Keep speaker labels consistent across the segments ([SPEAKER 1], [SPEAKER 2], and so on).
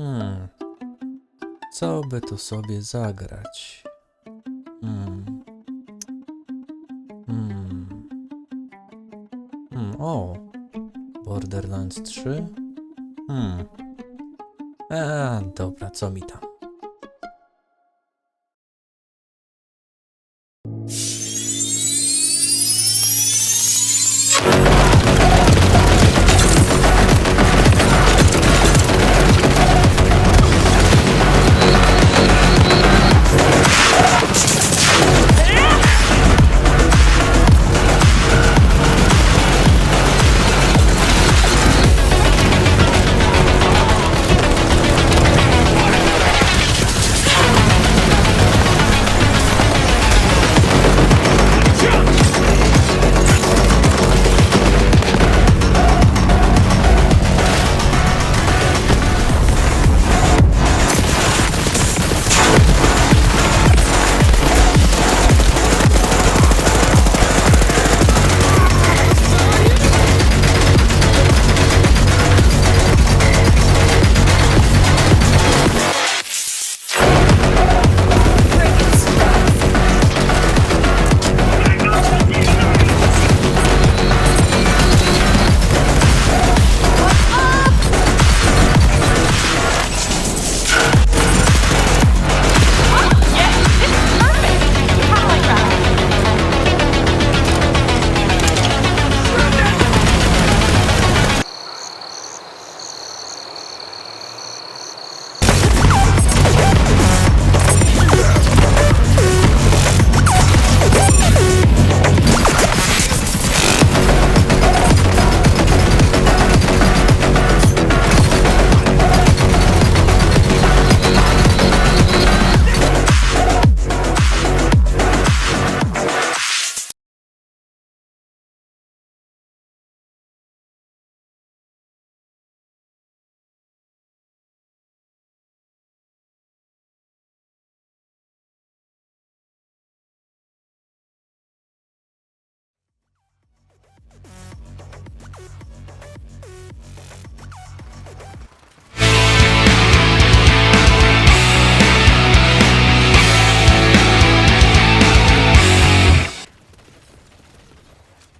[SPEAKER 1] Hmm. Co by tu sobie zagrać? Hmm. Hmm. Hmm. O! Borderlands 3? Hmm. A, dobra, co mi tam?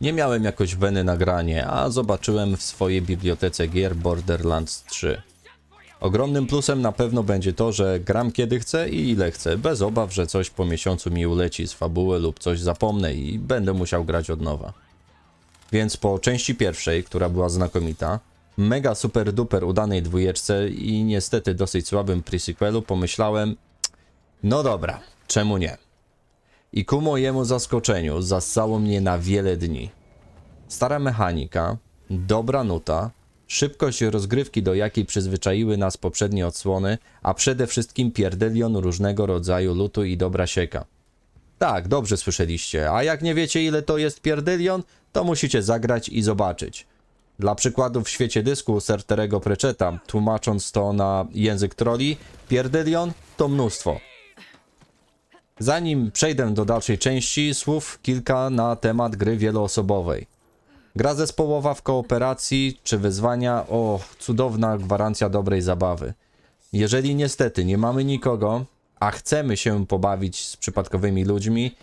[SPEAKER 1] Nie miałem jakoś weny na granie, a zobaczyłem w swojej bibliotece gier Borderlands 3. Ogromnym plusem na pewno będzie to, że gram kiedy chcę i ile chcę, bez obaw, że coś po miesiącu mi uleci z fabuły lub coś zapomnę i będę musiał grać od nowa. Więc po części pierwszej, która była znakomita, mega super duper udanej dwójeczce i niestety dosyć słabym prequelu pomyślałem, no dobra, czemu nie? I ku mojemu zaskoczeniu zassało mnie na wiele dni. Stara mechanika, dobra nuta, szybkość rozgrywki, do jakiej przyzwyczaiły nas poprzednie odsłony, a przede wszystkim pierdelion różnego rodzaju lutu i dobra sieka. Tak, dobrze słyszeliście, a jak nie wiecie ile to jest pierdelion, to musicie zagrać i zobaczyć. Dla przykładu w świecie dysku Serterego Preczeta, tłumacząc to na język troli, pierdelion to mnóstwo. Zanim przejdę do dalszej części, słów kilka na temat gry wieloosobowej. Gra zespołowa w kooperacji czy wyzwania, o, cudowna gwarancja dobrej zabawy. Jeżeli niestety nie mamy nikogo, a chcemy się pobawić z przypadkowymi ludźmi,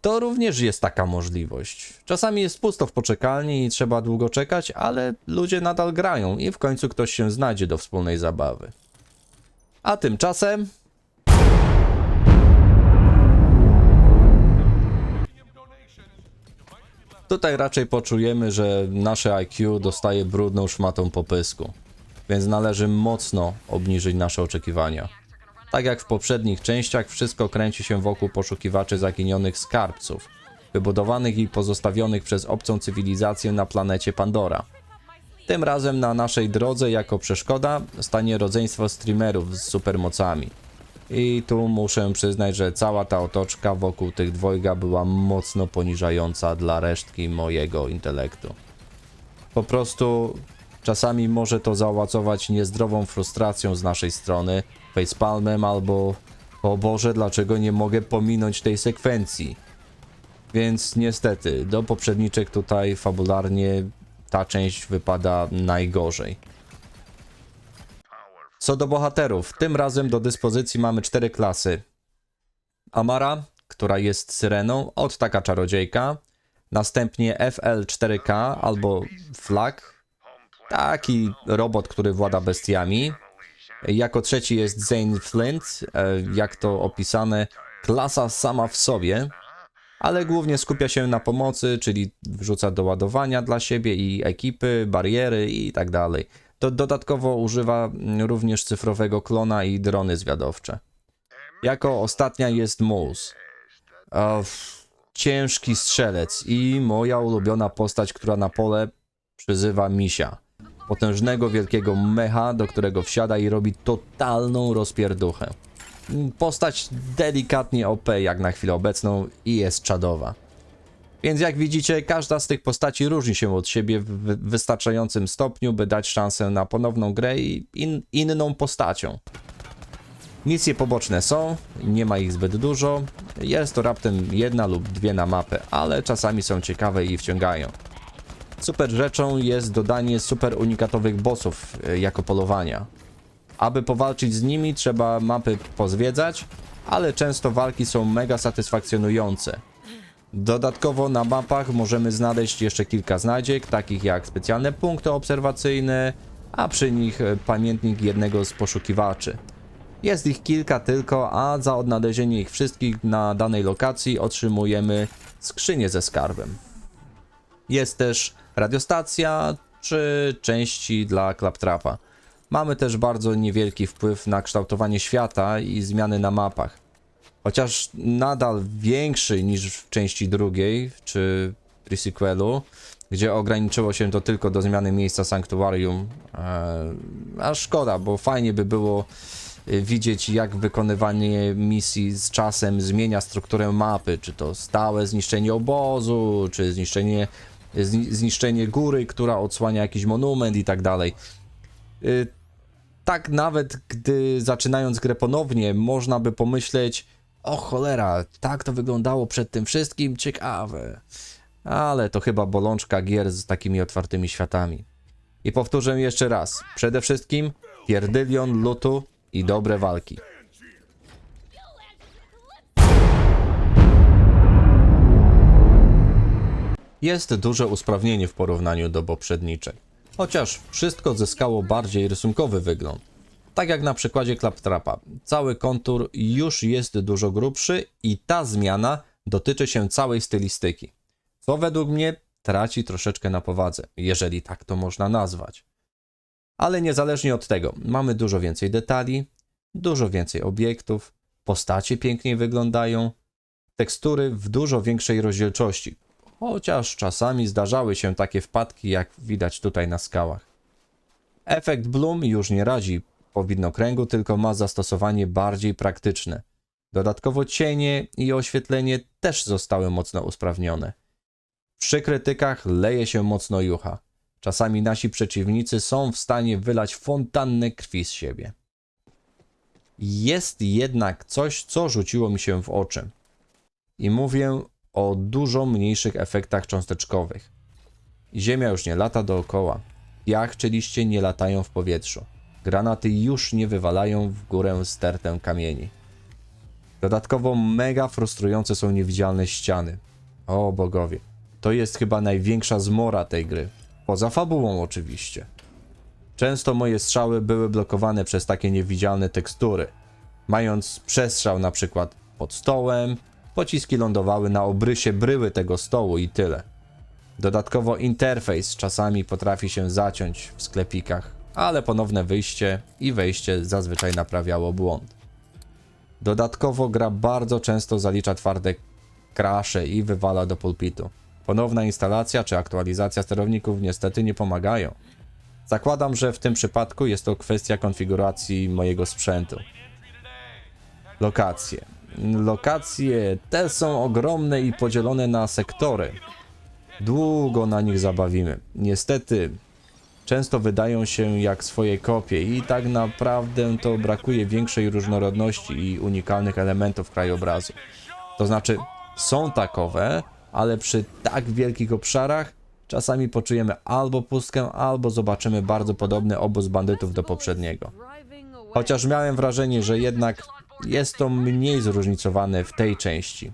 [SPEAKER 1] to również jest taka możliwość. Czasami jest pusto w poczekalni i trzeba długo czekać, ale ludzie nadal grają i w końcu ktoś się znajdzie do wspólnej zabawy. A tymczasem Tutaj raczej poczujemy, że nasze IQ dostaje brudną szmatą po pysku, więc należy mocno obniżyć nasze oczekiwania. Tak jak w poprzednich częściach, wszystko kręci się wokół poszukiwaczy zaginionych skarbców, wybudowanych i pozostawionych przez obcą cywilizację na planecie Pandora. Tym razem na naszej drodze jako przeszkoda stanie rodzeństwo streamerów z supermocami. I tu muszę przyznać, że cała ta otoczka wokół tych dwojga była mocno poniżająca dla resztki mojego intelektu. Po prostu czasami może to zaowocować niezdrową frustracją z naszej strony, facepalmem albo o Boże, dlaczego nie mogę pominąć tej sekwencji. Więc niestety, do poprzedniczek tutaj fabularnie ta część wypada najgorzej. Co do bohaterów, tym razem do dyspozycji mamy cztery klasy. Amara, która jest syreną, od taka czarodziejka. Następnie FL4K albo Flag, taki robot, który włada bestiami. Jako trzeci jest Zane Flint, e, jak to opisane, klasa sama w sobie, ale głównie skupia się na pomocy, czyli wrzuca do ładowania dla siebie i ekipy, bariery i tak dalej. Do, dodatkowo używa również cyfrowego klona i drony zwiadowcze. Jako ostatnia jest Moose. Ciężki strzelec i moja ulubiona postać, która na pole przyzywa misia. Potężnego, wielkiego mecha, do którego wsiada i robi totalną rozpierduchę. Postać delikatnie OP jak na chwilę obecną i jest czadowa. Więc jak widzicie, każda z tych postaci różni się od siebie w wy- wystarczającym stopniu, by dać szansę na ponowną grę i in, inną postacią. Misje poboczne są, nie ma ich zbyt dużo. Jest to raptem jedna lub dwie na mapę, ale czasami są ciekawe i wciągają. Super rzeczą jest dodanie super unikatowych bossów y, jako polowania. Aby powalczyć z nimi, trzeba mapy pozwiedzać, ale często walki są mega satysfakcjonujące. Dodatkowo na mapach możemy znaleźć jeszcze kilka znajdziek, takich jak specjalne punkty obserwacyjne, a przy nich e, pamiętnik jednego z poszukiwaczy. Jest ich kilka tylko, a za odnalezienie ich wszystkich na danej lokacji otrzymujemy skrzynię ze skarbem. Jest też radiostacja czy części dla Claptrapa. Mamy też bardzo niewielki wpływ na kształtowanie świata i zmiany na mapach. Chociaż nadal większy niż w części drugiej czy pre-sequelu, gdzie ograniczyło się to tylko do zmiany miejsca sanktuarium. Eee, a szkoda, bo fajnie by było y, widzieć, jak wykonywanie misji z czasem zmienia strukturę mapy. Czy to stałe zniszczenie obozu, czy zniszczenie, zni- zniszczenie góry, która odsłania jakiś monument i tak dalej. Y, tak nawet gdy zaczynając grę ponownie, można by pomyśleć, o cholera, tak to wyglądało przed tym wszystkim, ciekawe. Ale to chyba bolączka gier z takimi otwartymi światami. I powtórzę jeszcze raz, przede wszystkim pierdylion, lutu i dobre walki. Jest duże usprawnienie w porównaniu do poprzedniczek. Chociaż wszystko zyskało bardziej rysunkowy wygląd. Tak jak na przykładzie Claptrapa. Cały kontur już jest dużo grubszy i ta zmiana dotyczy się całej stylistyki. Co według mnie traci troszeczkę na powadze, jeżeli tak to można nazwać. Ale niezależnie od tego, mamy dużo więcej detali, dużo więcej obiektów, postacie piękniej wyglądają, tekstury w dużo większej rozdzielczości, chociaż czasami zdarzały się takie wpadki, jak widać tutaj na skałach. Efekt Bloom już nie radzi po widnokręgu, tylko ma zastosowanie bardziej praktyczne. Dodatkowo cienie i oświetlenie też zostały mocno usprawnione. Przy krytykach leje się mocno jucha. Czasami nasi przeciwnicy są w stanie wylać fontannę krwi z siebie. Jest jednak coś, co rzuciło mi się w oczy. I mówię o dużo mniejszych efektach cząsteczkowych. Ziemia już nie lata dookoła. Piach czy liście nie latają w powietrzu. Granaty już nie wywalają w górę stertę kamieni. Dodatkowo mega frustrujące są niewidzialne ściany. O bogowie, to jest chyba największa zmora tej gry. Poza fabułą oczywiście. Często moje strzały były blokowane przez takie niewidzialne tekstury. Mając przestrzał na przykład pod stołem, pociski lądowały na obrysie bryły tego stołu i tyle. Dodatkowo interfejs czasami potrafi się zaciąć w sklepikach, ale ponowne wyjście i wejście zazwyczaj naprawiało błąd. Dodatkowo gra bardzo często zalicza twarde krasze i wywala do pulpitu. Ponowna instalacja czy aktualizacja sterowników niestety nie pomagają. Zakładam, że w tym przypadku jest to kwestia konfiguracji mojego sprzętu. Lokacje. Lokacje te są ogromne i podzielone na sektory. Długo na nich zabawimy. Niestety, często wydają się jak swoje kopie i tak naprawdę to brakuje większej różnorodności i unikalnych elementów krajobrazu. To znaczy, są takowe, ale przy tak wielkich obszarach czasami poczujemy albo pustkę, albo zobaczymy bardzo podobny obóz bandytów do poprzedniego. Chociaż miałem wrażenie, że jednak jest to mniej zróżnicowane w tej części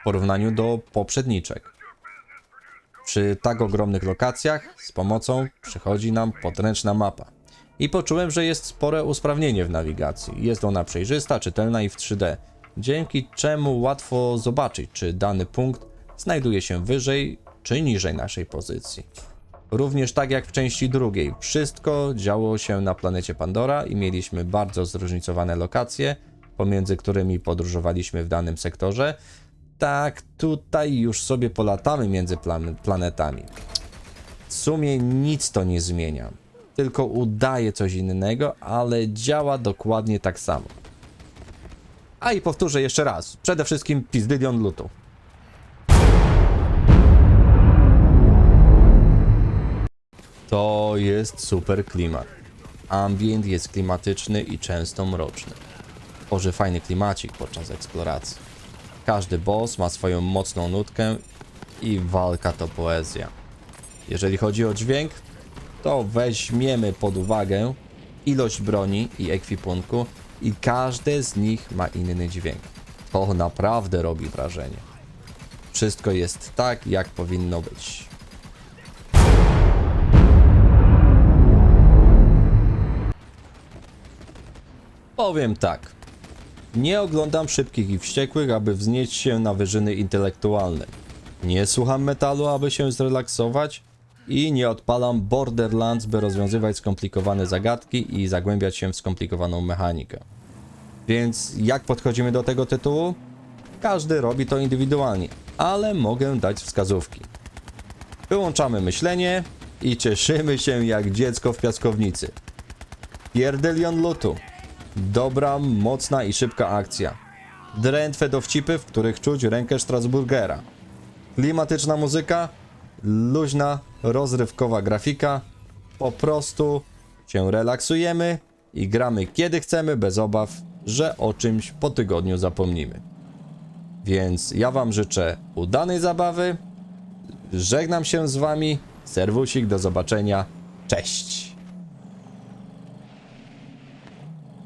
[SPEAKER 1] w porównaniu do poprzedniczek. Przy tak ogromnych lokacjach z pomocą przychodzi nam podręczna mapa. I poczułem, że jest spore usprawnienie w nawigacji. Jest ona przejrzysta, czytelna i w 3D, dzięki czemu łatwo zobaczyć, czy dany punkt znajduje się wyżej czy niżej naszej pozycji. Również tak jak w części drugiej, wszystko działo się na planecie Pandora i mieliśmy bardzo zróżnicowane lokacje, pomiędzy którymi podróżowaliśmy w danym sektorze. Tak, tutaj już sobie polatamy między plan- planetami. W sumie nic to nie zmienia, tylko udaje coś innego, ale działa dokładnie tak samo. A i powtórzę jeszcze raz, przede wszystkim pizdylion lutu. To jest super klimat. Ambient jest klimatyczny i często mroczny. Tworzy fajny klimacik podczas eksploracji. Każdy boss ma swoją mocną nutkę i walka to poezja. Jeżeli chodzi o dźwięk, to weźmiemy pod uwagę ilość broni i ekwipunku i każde z nich ma inny dźwięk. To naprawdę robi wrażenie. Wszystko jest tak, jak powinno być. Powiem tak. Nie oglądam szybkich i wściekłych, aby wznieść się na wyżyny intelektualne. Nie słucham metalu, aby się zrelaksować. I nie odpalam Borderlands, by rozwiązywać skomplikowane zagadki i zagłębiać się w skomplikowaną mechanikę. Więc jak podchodzimy do tego tytułu? Każdy robi to indywidualnie, ale mogę dać wskazówki. Wyłączamy myślenie i cieszymy się jak dziecko w piaskownicy. Pierdylion lutu. Dobra, mocna i szybka akcja. Drętwe dowcipy, w których czuć rękę Strasburgera. Klimatyczna muzyka, luźna, rozrywkowa grafika. Po prostu się relaksujemy i gramy kiedy chcemy, bez obaw, że o czymś po tygodniu zapomnimy. Więc ja Wam życzę udanej zabawy. Żegnam się z Wami. Serwusik, do zobaczenia. Cześć.